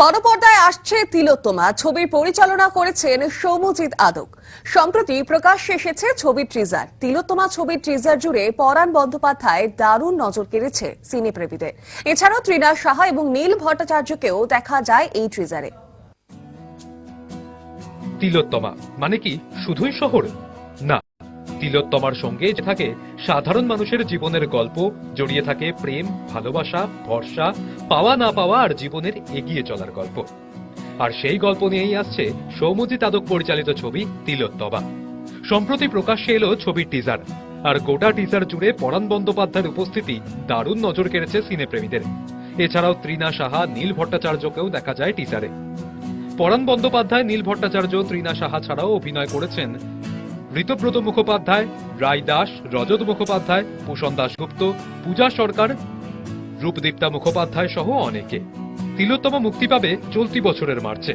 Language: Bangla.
বড় পর্দায় আসছে তিলোত্তমা। ছবির পরিচালনা করেছেন সৌমজিৎ আদক। সম্প্রতি প্রকাশ এসেছে ছবির ট্রিজার তিলোত্তমা ছবির ট্রিজার জুড়ে পরাণ বন্দ্যোপাধ্যায় দারুণ নজর কেড়েছে সিনেপ্রেমীদের। এছাড়াও ত্রিনা সাহা এবং নীল ভট্টাচার্যকেও দেখা যায় এই ট্রিজারে তিলোত্তমা মানে কি শুধুই শহর? না। তিলোত্তমার সঙ্গে যে থাকে সাধারণ মানুষের জীবনের গল্প, জড়িয়ে থাকে প্রেম, ভালোবাসা, ভরসা, পাওয়া না পাওয়া আর জীবনের এগিয়ে চলার গল্প। আর সেই গল্প নিয়েই আসছে সৌমজিৎ আদক পরিচালিত ছবি তিলোত্তমা। সম্প্রতি প্রকাশ্যে এলো ছবির টিজার আর গোটা টিজার জুড়ে পরাণ বন্দ্যোপাধ্যায়ের উপস্থিতি দারুণ নজর কেড়েছে সিনেপ্রেমীদের। এছাড়াও ত্রিনা সাহা, নীল ভট্টাচার্যকেও দেখা যায় টিজারে পরাণ বন্দ্যোপাধ্যায়, নীল ভট্টাচার্য, ত্রিনা সাহা ছাড়াও অভিনয় করেছেন ঋতব্রত মুখোপাধ্যায়, রায় দাস, রজত মুখোপাধ্যায় ভূষণ দাশগুপ্ত, পূজা সরকার, রূপদীপ্তা মুখোপাধ্যায় সহ অনেকে। তিলোত্তম মুক্তি পাবে চলতি বছরের মার্চে।